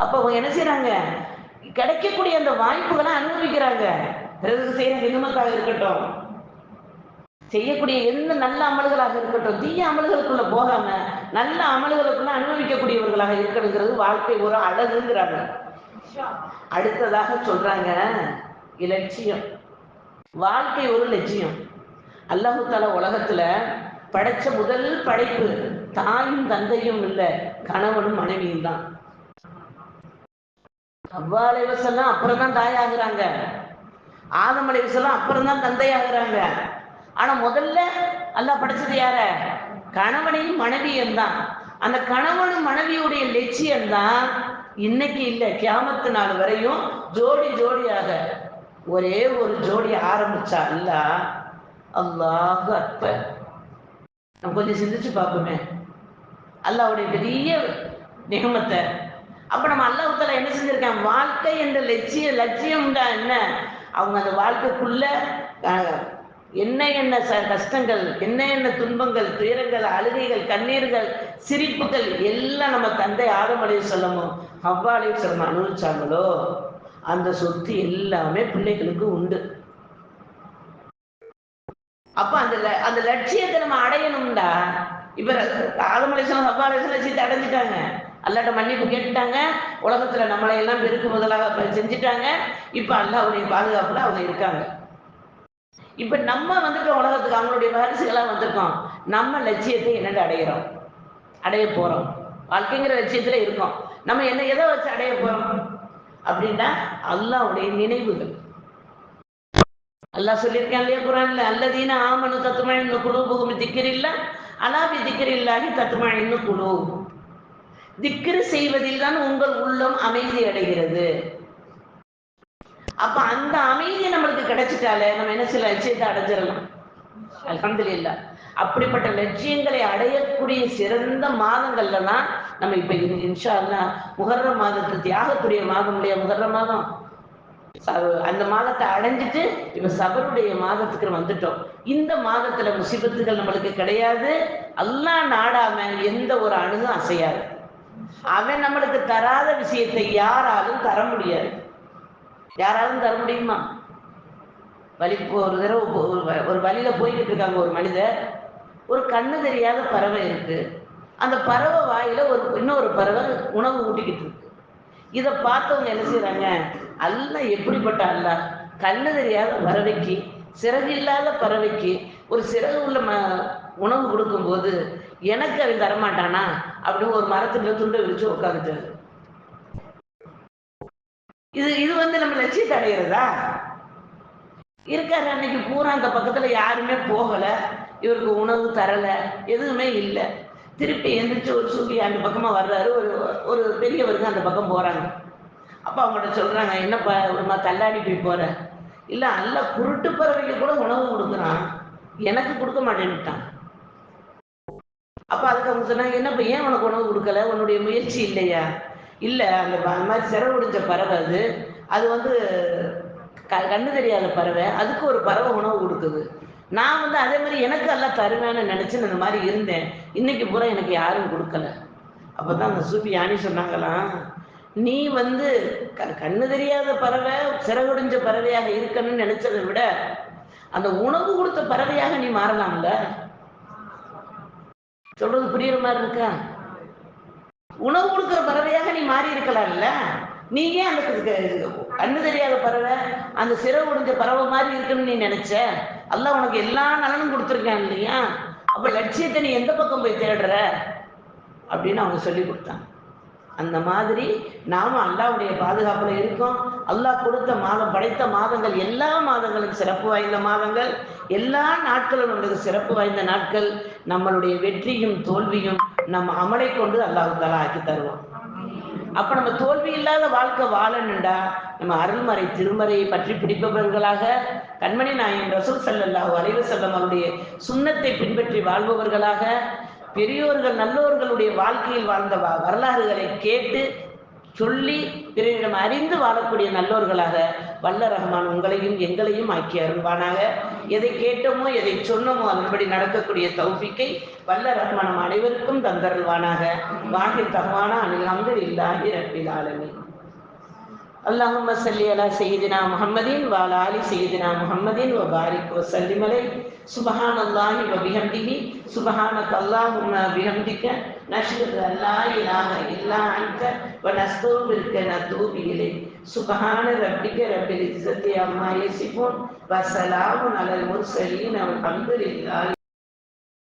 அப்ப அவங்க என்ன செய்யறாங்க கிடைக்கக்கூடிய அந்த வாய்ப்புகளை அனுபவிக்கிறாங்க. பிறகு செய்யற நிமிமத்தாக இருக்கட்டும். செய்யக்கூடிய எந்த நல்ல அமல்களாக இருக்கட்டும் தீய அமல்களுக்குள்ள போகாம நல்ல அமல்களுக்குள்ள அனுபவிக்கக்கூடியவர்களாக இருக்கணுங்கிறது வாழ்க்கை ஒரு அழகுங்கிறாங்க. அடுத்ததாக சொல்றாங்க இலட்சியம். வாழ்க்கை ஒரு லட்சியம். அல்லாஹு தால உலகத்துல படைச்ச முதல் படைப்பு தாயும் தந்தையும் இல்லை கணவனும் மனைவியும் தான். அவ்வா அலைவசெல்லாம் அப்புறம் தான் தாயாகிறாங்க. ஆதம் அலைவசெல்லாம் அப்புறம் தான் தந்தையாகிறாங்க. ஆனா முதல்ல அல்லாஹ் படிச்சது யார? கணவனையும் மனைவியும் தான். அந்த கணவனும் மனைவியுடைய லட்சியம் தான் இன்னைக்கு இல்லை. கியாமத்து நாள் வரையும் ஜோடி ஜோடியாக ஒரே ஒரு ஜோடி ஆரம்பிச்சா அல்ல அல்லாஹ் அக்பர். நம்ம கொஞ்சம் சிந்திச்சு பார்ப்போமே. அல்லாவுடைய பெரிய நிகமத்தை. அப்ப நம்ம அல்லாஹால என்ன செஞ்சிருக்கான் வாழ்க்கை என்ற லட்சிய லட்சியம் என்ன? அவங்க அந்த வாழ்க்கைக்குள்ள என்ன என்ன ச கஷ்டங்கள் என்ன என்ன துன்பங்கள் துயரங்கள் அழுகைகள் கண்ணீர்கள் சிரிப்புகள் எல்லாம் நம்ம தந்தை ஆதமலையை சொல்லமும் அவ்வாலையும் சொல்லணும் அனுபவிச்சாங்களோ? அந்த சொத்து எல்லாமே பிள்ளைகளுக்கு உண்டு. அப்ப அந்த அந்த லட்சியத்தை நம்ம அடையணும்டா. இப்ப ஆதமலேசனம் அவ்வாலேசனம் லட்சியத்தை அடைஞ்சிட்டாங்க. அல்லாட்ட மன்னிப்பு கேட்டுட்டாங்க. உலகத்துல நம்மளை எல்லாம் பெருக்கு முதலாக செஞ்சுட்டாங்க. இப்ப அல்லாவுடைய பாதுகாப்புல அவங்க இருக்காங்க. இப்ப நம்ம வந்துட்டு உலகத்துக்கு அவங்களுடைய வாரிசுகளா வந்திருக்கோம். நம்ம லட்சியத்தை என்னென்று அடைகிறோம் அடைய போறோம். வாழ்க்கைங்கிற லட்சியத்துல இருக்கோம். நம்ம என்ன எதை வச்சு அடைய போறோம்? அப்படின்னா அல்லாவுடைய நினைவுகள். அல்லாஹ் சொல்லியிருக்கான் இல்லையா குரான்ல அல்லதீன ஆமனு தத்துமாயின்னு குழு புகுமி திக்கிரில்ல அலாபி திக்கிரில்லாகி தத்துமழின்னு குழு திக்ரு செய்வதில் தான் உங்கள் உள்ளம் அமைதி அடைகிறது. அப்ப அந்த அமைதி நம்மளுக்கு கிடைச்சிட்டாலே நம்ம என்ன சில லட்சியத்தை அடைஞ்சிடலாம். அல்ஹம்துலில்லாஹ் அப்படிப்பட்ட லட்சியங்களை அடையக்கூடிய சிறந்த மாதங்கள்ல தான் நம்ம இப்ப இன்- இன்ஷா அல்லா முகர்ற மாதத்தை தியாகக்கூடிய மாதம் இல்லையா? முகர்ற மாதம். அந்த மாதத்தை அடைஞ்சிட்டு இப்ப சபருடைய மாதத்துக்கு வந்துட்டோம். இந்த மாதத்துல முசிபத்துகள் நம்மளுக்கு கிடையாது. எல்லாம் நாடாம எந்த ஒரு அணுகும் அசையாது. அவன் நம்மளுக்கு தராத விஷயத்தை யாராலும் தர முடியாது. யாராலும் தர முடியுமா? வழி ஒரு தடவை ஒரு வ- ஒரு வழியில போய்கிட்டு இருக்காங்க ஒரு மனிதர். ஒரு கண்ணு தெரியாத பறவை இருக்கு. அந்த பறவை வாயில ஒரு இன்னொரு பறவை உணவு ஊட்டிக்கிட்டு இருக்கு. இதை பார்த்தவங்க என்ன செய்யறாங்க அல்ல எப்படிப்பட்ட அல்ல? கண்ணு தெரியாத பறவைக்கு சிறகு இல்லாத பறவைக்கு ஒரு சிறகு உள்ள ம உணவு கொடுக்கும்போது எனக்கு அவன் தரமாட்டானா? அப்படின்னு ஒரு மரத்துல துண்டை விரிச்சு உட்காந்துட்டாரு இது இது வந்து நம்ம லட்சியத்தை அடையிறதா? இருக்காரு அன்னைக்கு பூரா அந்த பக்கத்துல யாருமே போகல. இவருக்கு உணவு தரல எதுவுமே இல்லை. திருப்பி எந்திரிச்சு ஒரு சூப்பி அந்த பக்கமா வர்றாரு. ஒரு ஒரு பெரியவருக்கு அந்த பக்கம் போறாங்க. அப்ப அவங்கள்ட்ட சொல்றாங்க என்னப்பா ஒருமா தள்ளாடி போய் போற? இல்ல நல்ல குருட்டு பறவைக்கு கூட உணவு கொடுக்குறான். எனக்கு கொடுக்க மாட்டேன்னுட்டான் அப்ப அதுக்கு அவங்க சொன்னாங்க என்னப்பா ஏன் உனக்கு உணவு கொடுக்கல? உன்னுடைய முயற்சி இல்லையா? இல்ல அந்த மாதிரி சிறை முடிஞ்ச பறவை அது. அது வந்து க- கண்ணு தெரியாத பறவை. அதுக்கு ஒரு பறவை உணவு கொடுக்குது. நான் வந்து அதே மாதிரி எனக்கு எல்லாம் தருவேன்னு நினைச்சு இந்த மாதிரி இருந்தேன். இன்னைக்கு பூரா எனக்கு யாரும் கொடுக்கல. அப்பதான் அந்த சூப்பி யானி சொன்னாங்களாம் நீ வந்து க- கண்ணு தெரியாத பறவை சிறகுடிஞ்ச பறவையாக இருக்கணும்னு நினைச்சதை விட அந்த உணவு கொடுத்த பறவையாக நீ மாறலாம்ல? சொல்றது புரியுற மாதிரி இருக்கா? உணவு கொடுக்கிற பறவையாக நீ மாறி இருக்கலாம்ல நீ ஏன் அந்த கண்ணு தெரியாத பறவை அந்த சிறை உடைஞ்ச பறவை மாதிரி இருக்குன்னு நீ நினைச்ச? அல்ல உனக்கு எல்லா நலனும் கொடுத்துருக்கான் இல்லையா? அப்ப லட்சியத்தை நீ எந்த பக்கம் போய் தேடுற? அப்படின்னு அவங்க சொல்லி கொடுத்தாங்க. அந்த மாதிரி நாம அல்லாவுடைய பாதுகாப்புல இருக்கோம். அல்லாஹ் கொடுத்த மாதம் படைத்த மாதங்கள் எல்லா மாதங்களும் சிறப்பு வாய்ந்த மாதங்கள். எல்லா நாட்களும் நம்மளுக்கு சிறப்பு வாய்ந்த நாட்கள். நம்மளுடைய வெற்றியும் தோல்வியும் நம்ம அமலை கொண்டு அல்லாஹ் தலா ஆக்கி தருவோம் அப்ப நம்ம தோல்வி இல்லாத வாழ்க்கை வாழணுண்டா நம்ம அருள்மறை திருமறையை பற்றி பிடிப்பவர்களாக கண்மணி நாயன் ரசூல் ஸல்லல்லாஹு அலைஹி வஸல்லம் அவருடைய சுண்ணத்தை பின்பற்றி வாழ்பவர்களாக பெரியோர்கள் நல்லோர்களுடைய வாழ்க்கையில் வாழ்ந்த வரலாறுகளை கேட்டு சொல்லி பிறரிடம் அறிந்து வாழக்கூடிய நல்லோர்களாக வல்ல ரஹ்மான் உங்களையும் எங்களையும் ஆக்கி அருள்வானாக. எதை கேட்டோமோ எதை சொன்னோமோ அதன்படி நடக்கக்கூடிய தௌஃபிக்கை வல்ல ரஹ்மான் அனைவருக்கும் தந்தருள்வானாக. வாகிர் தகவானா அனில் அங்கு இல்லாஹி ரப்பில் ஆலமீன். اللهم صل على سيدنا محمد وعلى ال سيدنا محمد وبارك وسلم عليه سبحان الله وبحمده سبحانك اللهم وبحمدك نشهد ان لا اله الا انت ونستغفرك ونتوب اليك سبحان ربك رب العزه عما يصفون وسلام على المرسلين والحمد لله